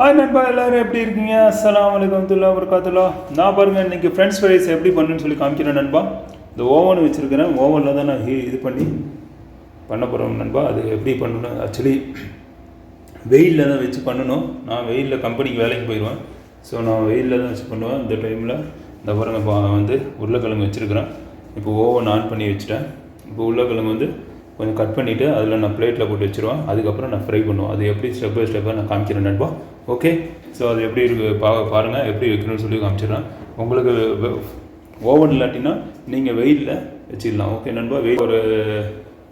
Hi நண்பா எல்லோரும் எப்படி இருக்கீங்க? அஸ்லாம் வலைக்கம் துல்லா வரகாத்துல்லா நான் பாருங்க இன்றைக்கி ஃப்ரெண்ட்ஸ் ஃப்ரைஸ் எப்படி பண்ணுன்னு சொல்லி காமிக்கிறேன் நண்பா. இந்த ஓவன் வச்சுருக்கிறேன். ஓவனில் தான் நான் ஹீ- இது பண்ணி பண்ண போகிறோம் நண்பா. அது எப்படி பண்ணணும்? ஆக்சுவலி வெயிலில் தான் வச்சு பண்ணணும். நான் வெயிலில் கம்பெனிக்கு வேலைக்கு போயிடுவேன் ஸோ நான் வெயிலில் தான் வச்சு பண்ணுவேன். இந்த டைமில் இந்த பாருங்க இப்போ வந்து உருளைக்கிழங்கு வச்சுருக்கிறேன். இப்போ ஓவன் ஆன் பண்ணி வச்சுட்டேன். இப்போ உருளைக்கிழங்கு வந்து கொஞ்சம் கட் பண்ணிவிட்டு அதில் நான் பிளேட்டில் போட்டு வச்சுருவேன். அதுக்கப்புறம் நான் ஃப்ரை பண்ணுவேன். அது எப்படி ஸ்டெப் பை ஸ்டெப்பாக நான் காமிக்கிறேன் நண்பா. ஓகே ஸோ அது எப்படி இருக்கு? பா பாருங்கள் எப்படி வைக்கணும்னு சொல்லி காமிச்சிடுறேன். உங்களுக்கு ஓவன் இல்லாட்டினா நீங்கள் வெயிலில் வச்சிடலாம். ஓகே நண்பா வெயில் ஒரு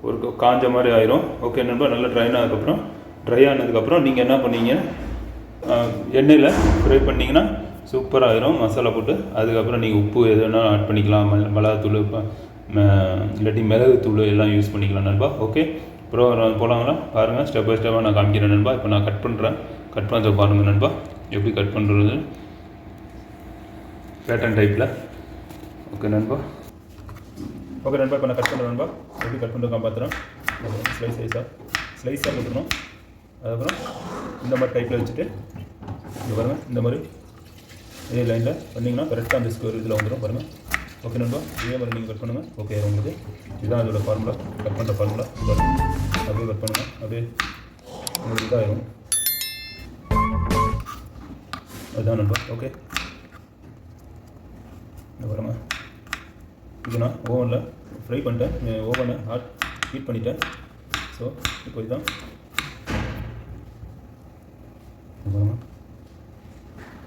ஒரு காஞ்ச மாதிரி ஆயிரும். ஓகே நண்பா நல்லா ட்ரை ஆனதுக்கப்புறம் ட்ரை ஆனதுக்கப்புறம் நீங்கள் என்ன பண்ணீங்க? எண்ணெயில் ஃப்ரை பண்ணிங்கன்னா சூப்பராக ஆயிரும். மசாலா போட்டு அதுக்கப்புறம் நீங்கள் உப்பு எது வேணாலும் ஆட் பண்ணிக்கலாம். மிள- மிளகாத்தூள் ம- இல்லாட்டி மிளகுத்தூள் எல்லாம் யூஸ் பண்ணிக்கலாம் நண்பா. ஓகே அப்புறம் போகலாங்களா பாருங்கள் ஸ்டெப் பை ஸ்டெப்பாக நான் காமிக்கிறேன் நண்பா. இப்போ நான் கட் பண்ணுறேன் கட் பண்ணுறது பாருங்கள் நண்பா. எப்படி கட் பண்ணுறது பேட்டர்ன் டைப்பில் ஓகே நண்பா. ஓகே நண்பா இப்போ நான் கட் பண்ணுறேன் நண்பா. எப்படி கட் பண்ணுறது காப்பாற்றுறேன் ஸ்லைஸ் சைஸாக ஸ்லைஸாக கொடுக்கணும் அதுக்கப்புறம் இந்த மாதிரி டைப்பில் வச்சுட்டு இங்கே பாருங்கள் இந்த மாதிரி இதே லைனில் பண்ணிங்கன்னா கரெக்டாக அந்த ஸ்கொயர் இதில் வந்துடும் பாருங்கள் ஓகே நண்பா இதே மாதிரி நீங்கள் கட் பண்ணுங்கள் ஓகே உங்களுக்கு. இதுதான் அதோட ஃபார்முலா கட் பண்ணுற ஃபார்முலா அப்படியே கட் பண்ணுங்கள் அப்படியே உங்களுக்கு இதாகிடும் அதுதான் நண்பா ஓகே அப்புறமா இது நான் ஓவனில் ஃப்ரை பண்ணிட்டேன். ஓவனை ஹாட் ஹீட் பண்ணிட்டேன். ஸோ இப்போ இதுதான். அப்புறமா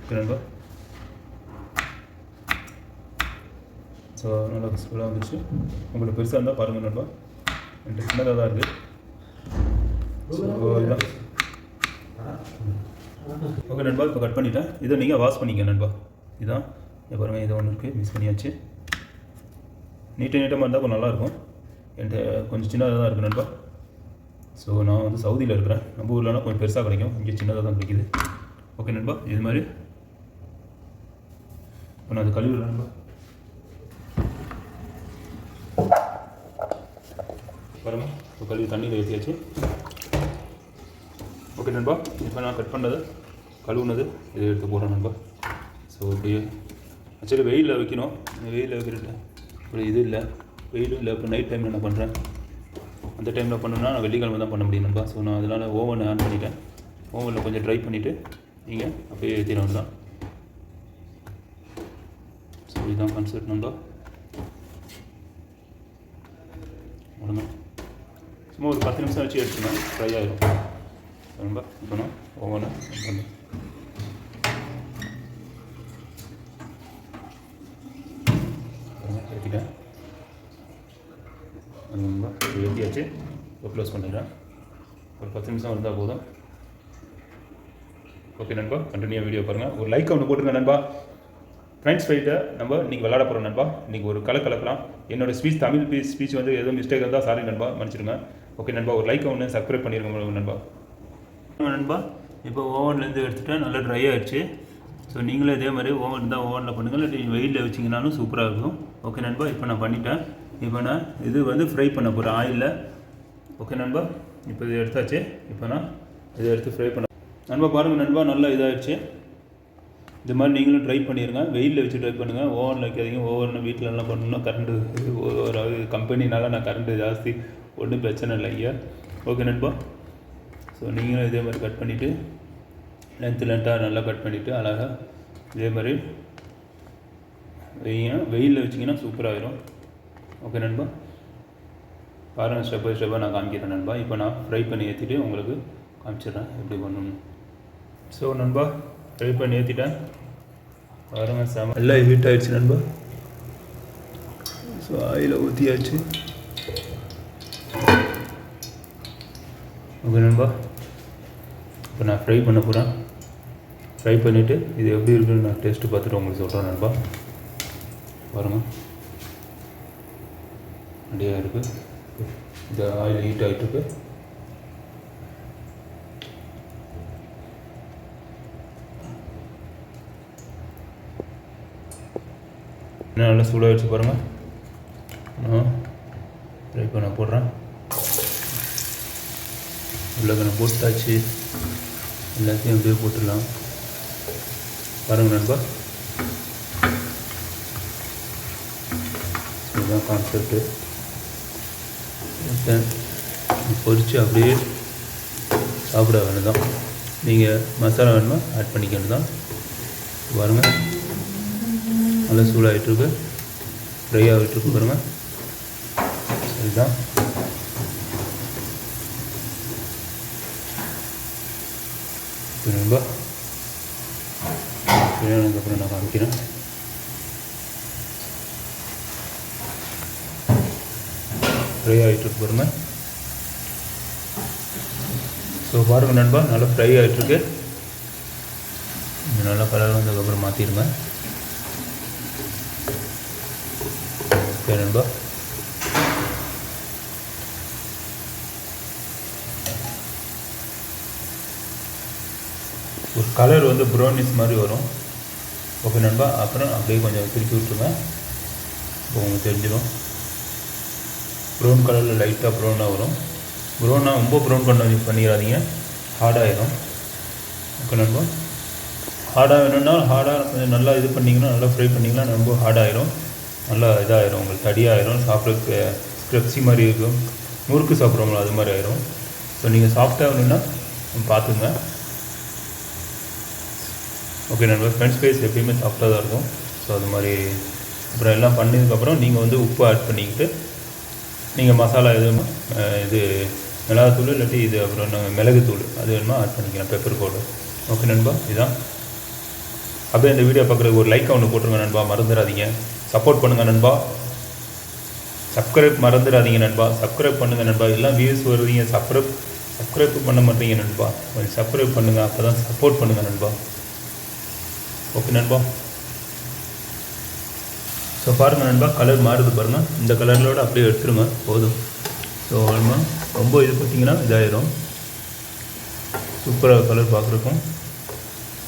ஓகே நண்பா ஸோ நல்லா ஸ்கூலாக வந்துச்சு உங்களுக்கு பெருசாக இருந்தால் பாருங்கள் நண்பா என்கிட்ட சின்னதாக தான் இருக்குது ஸோ இதுதான். ஓகே நண்பா இப்போ கட் பண்ணிட்டேன். இதை நீங்கள் வாஷ் பண்ணிக்க நண்பா. இதான் இதை பாருங்கள் இது ஒன்று இருக்குது மிஸ் பண்ணியாச்சு. நீட்டாக நீட்டமாக இருந்தால் கொஞ்சம் நல்லாயிருக்கும். என்கிட்ட கொஞ்சம் சின்னதாக தான் இருக்குது நண்பா. ஸோ நான் வந்து சவுதியில் இருக்கிறேன். நம்ம ஊர்லனா கொஞ்சம் பெருசாக கிடைக்கும். இங்கே சின்னதாக தான் கிடைக்குது. ஓகே நண்பா இது மாதிரி. இப்போ நான் அது கழுவிடுறேன் நண்பா. பாருங்க இப்போ கழுவி தண்ணியில் ஏற்றியாச்சு ஓகே நண்பா இப்போ நான் கட் பண்ணது கழுவுனது. இதை எடுத்து போடுறேன் நண்பா ஸோ இப்படி ஆக்சுவலி வெயிலில் வைக்கணும். வெயிலில் வைக்கிறேன் இப்படி இது இல்லை. வெயிலும் இல்லை. இப்போ நைட் டைமில் நான் பண்ணுறேன் அந்த டைமில் பண்ணணும்னா நான் வெள்ளிக்கிழமை தான் பண்ண முடியும் நண்பா ஸோ நான் அதனால் ஓவன் ஆன் பண்ணிட்டேன். ஓவனில் கொஞ்சம் ட்ரை பண்ணிவிட்டு நீங்கள் அப்படியே ஏற்றிட தான் ஸோ இதுதான் கான்செப்ட் நண்பா ஒழுங்கா சும்மா ஒரு பத்து நிமிஷம் வச்சு எடுத்துனா ஃப்ரை ஆகிடும் ரொம்ப இப்போ நான் ஓவனை பண்ணு ஏற்றிட்டேன் ரொம்ப ஏற்றியாச்சு இப்போ க்ளோஸ் பண்ணிடுறேன் ஒரு பத்து நிமிஷம் இருந்தால் போதும் ஓகே நண்பா கண்டினியூ வீடியோ பாருங்கள் ஒரு லைக் ஒன்று போட்டுருங்க நண்பா ஃப்ரெண்ட்ஸ் ஃபைட்டை நம்ம இன்றைக்கி விளாட போகிறோம் நண்பா இன்றைக்கி ஒரு கலை கலக்கலாம் என்னோட ஸ்பீச் தமிழ் பீஸ் ஸ்பீச் வந்து எதுவும் மிஸ்டேக் இருந்தால் சாரி நண்பா மன்னிச்சிருங்க ஓகே நண்பா ஒரு லைக் ஒன்று சப்ஸ்கிரைப் பண்ணிடுங்க நண்பா நண்பா இப்போ ஓவன்லேருந்து எடுத்துகிட்டா நல்லா ட்ரை ஆகிடுச்சு ஸோ நீங்களும் இதே மாதிரி ஓவன் தான் ஓவனில் பண்ணுங்கள் இல்லை வெயிலில் வச்சிங்கனாலும் சூப்பராக இருக்கும். ஓகே நண்பா இப்போ நான் பண்ணிட்டேன். இப்போ நான் இது வந்து ஃப்ரை பண்ண போகிறேன் ஆயிலில் ஓகே நண்பா இப்போ இது எடுத்தாச்சு. இப்போ நான் இதை எடுத்து ஃப்ரை பண்ண நண்பா பாருங்கள் நண்பா நல்லா இதாகிடுச்சு இது மாதிரி நீங்களும் ட்ரை பண்ணிடுங்க வெயிலில் வச்சு ட்ரை பண்ணுங்கள் ஓவனில் வைக்காதீங்க. ஓவன் வீட்டிலலாம் பண்ணணும்னா கரண்ட்டு ஒரு கம்பெனினால நான் கரண்ட்டு ஜாஸ்தி. ஒன்றும் பிரச்சனை இல்லை ஐயா. ஓகே நண்பா. ஸோ நீங்களும் இதே மாதிரி கட் பண்ணிவிட்டு லென்த்து லென்த்தாக நல்லா கட் பண்ணிவிட்டு அழகாக இதே மாதிரி வைங்க வெயிலில் வச்சிங்கன்னா சூப்பராகிடும் ஓகே நண்பா? பாருங்கள் ஸ்டெப் பை ஸ்டெப்பாக நான் காமிக்கிறேன் நண்பா. இப்போ நான் ஃப்ரை பண்ணி ஏற்றிட்டு உங்களுக்கு காமிச்சிடுறேன் எப்படி பண்ணணும் ஸோ நண்பா ஃப்ரை பண்ணி ஏற்றிட்டேன் பாருங்கள் செம எல்லாம் ஹீட் ஆகிடுச்சு நண்பா. ஸோ ஆயில் ஊற்றியாச்சு ஓகே நண்பா. இப்போ நான் ஃப்ரை பண்ண போகிறேன் ஃப்ரை பண்ணிவிட்டு இது எப்படி இருக்குன்னு நான் டேஸ்ட்டு பார்த்துட்டு உங்களுக்கு சொல்கிறேன் நண்பா. பாருங்கள் அப்படியே இருக்குது இந்த ஆயில் ஹீட் ஆகிட்டு இருக்கு. இன்னும் நல்லா சூடாக பாருங்கள் ஃப்ரை பண்ண போடுறேன் உருளைக்கிழங்கு போட்டாச்சு. எல்லாத்தையும் அப்படியே போட்டுடலாம். பாருங்கள் நண்பா. இதுதான் கான்செப்ட்டு பொரித்து அப்படியே சாப்பிட வேண்டியதான் நீங்கள் மசாலா வேணுமா ஆட் பண்ணிக்க வேண்டியதான் பாருங்கள் நல்லா சூடாகிட்டுருக்கு ஃப்ரை ஆகிட்டுருக்கு பாருங்கள் சரிதான் நண்பா அப்புறம் நான் காமிக்கிறேன். ஃப்ரை ஆகிட்டுருக்கு பாருங்க. ஸோ பாருங்கள் நண்பா நல்லா ஃப்ரை ஆகிட்டுருக்கு இது நல்லா கலர் வந்ததுக்கப்புறம் மாற்றிடுங்க ஓகே நண்பா. ஒரு கலர் வந்து ப்ரௌனிஸ் மாதிரி வரும். ஓகே நண்பா அப்புறம் அப்படியே கொஞ்சம் திருப்பி விட்ருங்க இப்போ உங்களுக்கு தெரிஞ்சிடும். ப்ரௌன் கலரில் லைட்டாக ப்ரௌனாக வரும். ப்ரௌனாக ரொம்ப ப்ரௌன் பண்ண பண்ணிடாதீங்க. ஹார்டாகிடும் ஓகே நண்பா. ஹார்டாக வேணும்னா ஹார்டாக கொஞ்சம் நல்லா இது பண்ணிங்கன்னா நல்லா ஃப்ரை பண்ணிங்கன்னா ரொம்ப ஹார்டாகிடும் நல்லா இதாகிடும் உங்களுக்கு தடியாகிடும் சாப்பிட்றதுக்கு ஸ்க்ரப்ஸி மாதிரி இருக்கும். முறுக்கு சாப்பிட்றவங்களும் அது மாதிரி ஆயிரும். ஸோ நீங்கள் சாஃப்டாக வேணும்னா பார்த்துங்க. ஓகே நண்பா ஃப்ரெண்ட்ஸ் ஃபேஸ் எப்பயுமே சாஃப்டாக தான் இருக்கும். ஸோ அது மாதிரி அப்புறம் எல்லாம் பண்ணதுக்கப்புறம் நீங்கள் வந்து உப்பு ஆட் பண்ணிக்கிட்டு நீங்கள் மசாலா எதுவும் இது மிளகாத்தூள் இல்லாட்டி இது அப்புறம் என்ன மிளகுத்தூள் அது வேணுமா ஆட் பண்ணிக்கலாம் பெப்பர் பவுடர் ஓகே நண்பா இதுதான் அப்படியே இந்த வீடியோ பார்க்குறதுக்கு ஒரு லைக் ஒன்று போட்டுருங்க நண்பா மறந்துடாதீங்க. சப்போர்ட் பண்ணுங்கள் நண்பா. சப்ஸ்கிரைப் மறந்துடாதீங்க நண்பா. சப்ஸ்கிரைப் பண்ணுங்கள் நண்பா. எல்லாம் வியூஸ் வருவீங்க சப்ஸ்கிரைப் சப்ஸ்கிரைப் பண்ண மாட்டீங்க நண்பா. கொஞ்சம் சப்ஸ்கிரைப் பண்ணுங்கள் அப்போ தான் சப்போர்ட் பண்ணுங்கள் நண்பா. ஓகே நண்பா. ஸோ பாருங்கள் நண்பா கலர் மாறுது பாருங்கள் இந்த கலர்களோட அப்படியே எடுத்துருங்க போதும். ஸோ அவ்வளோமா ரொம்ப இது பார்த்தீங்கன்னா இதாயிரும். சூப்பராக கலர் பார்க்குறக்கும்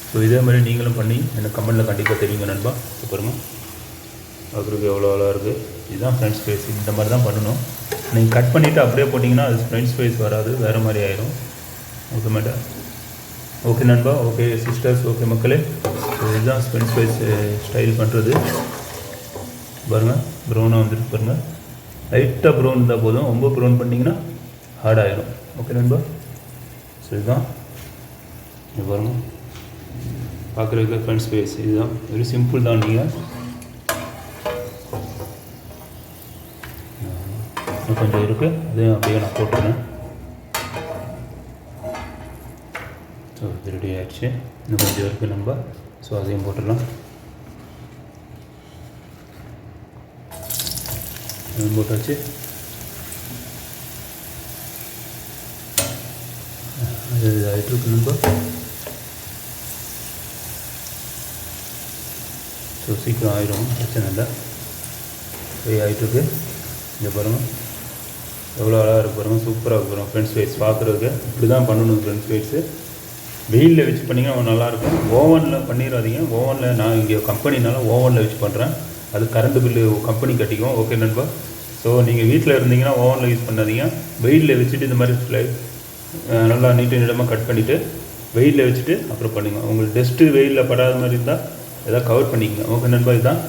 ஸோ இதே மாதிரி நீங்களும் பண்ணி எனக்கு கமெண்ட்டில் கண்டிப்பாக தெரியுங்க நண்பா. இப்போ பாருங்கள் பார்க்குறதுக்கு எவ்வளோ அழகாக இருக்குது இதுதான் ஃப்ரெண்ட்ஸ் ஃபேஸ் இந்த மாதிரி தான் பண்ணணும். நீங்கள் கட் பண்ணிவிட்டு அப்படியே போட்டிங்கன்னா அது ஃப்ரெண்ட்ஸ் ஃபேஸ் வராது. வேறு மாதிரி ஆயிரும். ஓகே மேடம் ஓகே நண்பா. ஓகே சிஸ்டர்ஸ் ஓகே மக்களே. இதுதான் ஸ்பென்ஸ் ஸ்பைஸ் ஸ்டைல் eh, பண்ணுறது பாருங்கள் ப்ரௌனாக வந்துட்டு பாருங்கள் லைட்டாக ப்ரௌன் இருந்தால் போதும். ரொம்ப ப்ரௌன் பண்ணிங்கன்னா ஹார்ட் ஆகிடும் ஓகே நண்பா? ஸோ இதுதான் இது பாருங்கள் பார்க்குறதுக்கு ஃப்ரெண்ட்ஸ் ஃபேஸ் இதுதான். வெரி சிம்பிள் தான் நீங்கள் கொஞ்சம் இருக்குது அதையும் அப்படியே நான் போட்டுறேன் ஸோ இது ரெடி ஆகிடுச்சு இன்னும் கொஞ்சம் இருக்குது நம்ம ஸோ அதையும் போட்டுடலாம் அதையும் போட்டாச்சு அது ஆகிட்டு இருக்கு நம்ம ஸோ சீக்கிரம் ஆயிரும் பிரச்சனை இல்லை ஃப்ரீ ஆகிட்டுருக்கு இங்கே பாருங்கள் எவ்வளோ அழகாக இருக்க பாருங்கள் சூப்பராக இருக்கும் ஃப்ரெண்ட்ஸ் ஃபேஸ் பார்க்குறதுக்கு இப்படி தான் பண்ணணும் ஃப்ரெண்ட்ஸ் ஃபேஸு வெயிலில் வச்சு பண்ணிங்கன்னா நல்லாயிருக்கும். ஓவனில் பண்ணிடாதீங்க ஓவனில் நான் இங்கே கம்பெனினால ஓவனில் வச்சு பண்ணுறேன் அது கரண்ட் பில்லு கம்பெனி கட்டிக்கும். ஓகே நண்பா. ஸோ நீங்கள் வீட்டில் இருந்தீங்கன்னா ஓவனில் யூஸ் பண்ணாதீங்க. வெயிலில் வச்சுட்டு இந்த மாதிரி ஃப்ளை நல்லா நீட்டு நீளமாக கட் பண்ணிவிட்டு வெயிலில் வச்சுட்டு அப்புறம் பண்ணுங்கள் உங்களுக்கு டஸ்ட்டு வெயிலில் படாத மாதிரி இருந்தால் எதாவது கவர் பண்ணிக்கங்க. ஓகே நண்பா இதுதான்.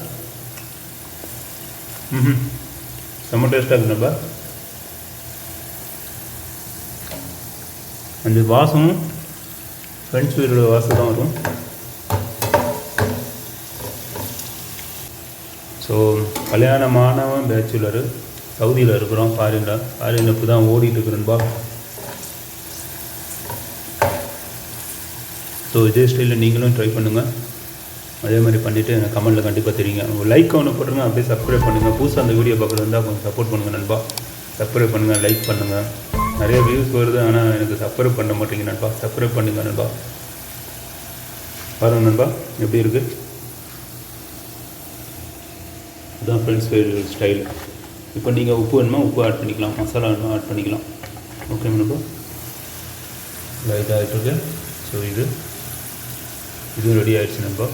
ம் செம்ம டேஸ்ட்டாக இருக்கு நண்பா. அந்த வாசமும் ஃப்ரெண்ட்ஸ் வீரோட வாசல் தான் வரும். ஸோ கல்யாணமானவன் பேச்சுலரு சவுதியில் இருக்கிறோம் ஃபாரினில் ஃபாரினில் இப்போ தான் ஓடிட்டு இருக்கிறேன்பா ஸோ இதே ஸ்டைலில் நீங்களும் ட்ரை பண்ணுங்கள் அதே மாதிரி பண்ணிவிட்டு எனக்கு கமெண்ட்டில் கண்டிப்பாக தெரியுங்க. உங்கள் லைக் ஒன்று போட்டுருங்க. அப்படியே சப்ஸ்கிரைப் பண்ணுங்கள் புதுசாக அந்த வீடியோ பார்க்குறது இருந்தால் கொஞ்சம் சப்போர்ட் பண்ணுங்கள் நண்பா. சப்ஸ்கிரைப் பண்ணுங்கள் லைக் பண்ணுங்கள் நிறைய வியூஸ் வருது. ஆனால் எனக்கு சப்ஸ்கிரைப் பண்ண மாட்டேங்க நண்பா. சப்ஸ்கிரைப் பண்ணுங்க நண்பா. பாருங்க நண்பா எப்படி இருக்குது இதுதான் ஃப்ரெண்ட்ஸ் ஸ்டைல் இப்போ நீங்கள் உப்பு வேணுமா? உப்பு ஆட் பண்ணிக்கலாம். மசாலா வேணுமா? ஆட் பண்ணிக்கலாம். ஓகே நண்பா? லைட்டாக ஆகிட்டுருக்கு ஸோ இது இது ரெடி ஆகிடுச்சு நண்பா.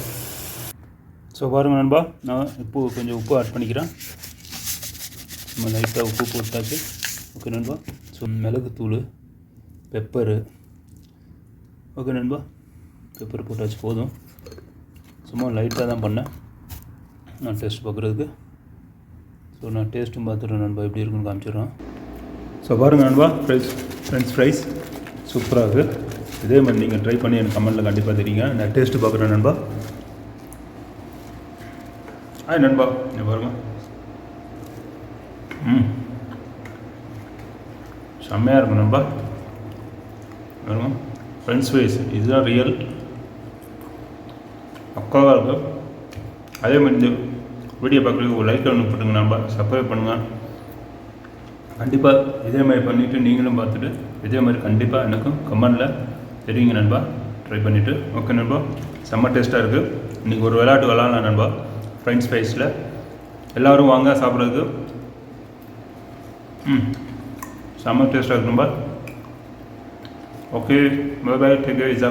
ஸோ பாருங்க நண்பா. நான் உப்பு கொஞ்சம் உப்பு ஆட் பண்ணிக்கிறேன். நம்ம லைட்டாக உப்பு போட்டாச்சு. ஓகே நண்பா? ஸோ மிளகுத்தூள் பெப்பரு. ஓகே நண்பா. பெப்பர் போட்டாச்சு போதும். சும்மா லைட்டாக தான் பண்ணேன். நான் டேஸ்ட் பார்க்குறதுக்கு. ஸோ நான் டேஸ்ட்டும் பார்த்துட்றேன் நண்பா. எப்படி இருக்குன்னு காமிச்சிடுறேன். ஸோ பாருங்கள் நண்பா. ஃப்ரைஸ் ஃப்ரெண்ட்ஸ் ஃப்ரைஸ் சூப்பராக இருக்குது இதே மாதிரி நீங்கள் ட்ரை பண்ணி எனக்கு கமெண்ட்டில் கண்டிப்பாக தெரியுங்க. நான் டேஸ்ட்டு பார்க்குறேன் நண்பா. ஆ நண்பா. நீ பாருங்க. ம். செம்மையாக இருக்கும் நண்பா வரும் ஃப்ரெண்ட்ஸ் வைஸ் இதுதான் ரியல் பக்காவாக இருக்கும் அதே மாதிரி இந்த வீடியோ பார்க்குறதுக்கு ஒரு லைக் ஒன்று போட்டுங்க நண்பா சப்ஸ்கிரைப் பண்ணுங்கள் கண்டிப்பாக இதே மாதிரி பண்ணிவிட்டு நீங்களும் பார்த்துட்டு இதே மாதிரி கண்டிப்பாக எனக்கும் கமெண்டில் தெரியுங்க நண்பா. ட்ரை பண்ணிவிட்டு ஓகே நண்பா. செம்ம டேஸ்ட்டாக இருக்குது இன்றைக்கி ஒரு விளையாட்டு விளாட்லாம் நண்பா. ஃப்ரெண்ட்ஸ் ஸ்பைஸில் எல்லோரும் வாங்க சாப்பிட்றதுக்கு. ம். செம்ம டேஸ்ட்டாக இருக்கு நண்பா okay bye bye take is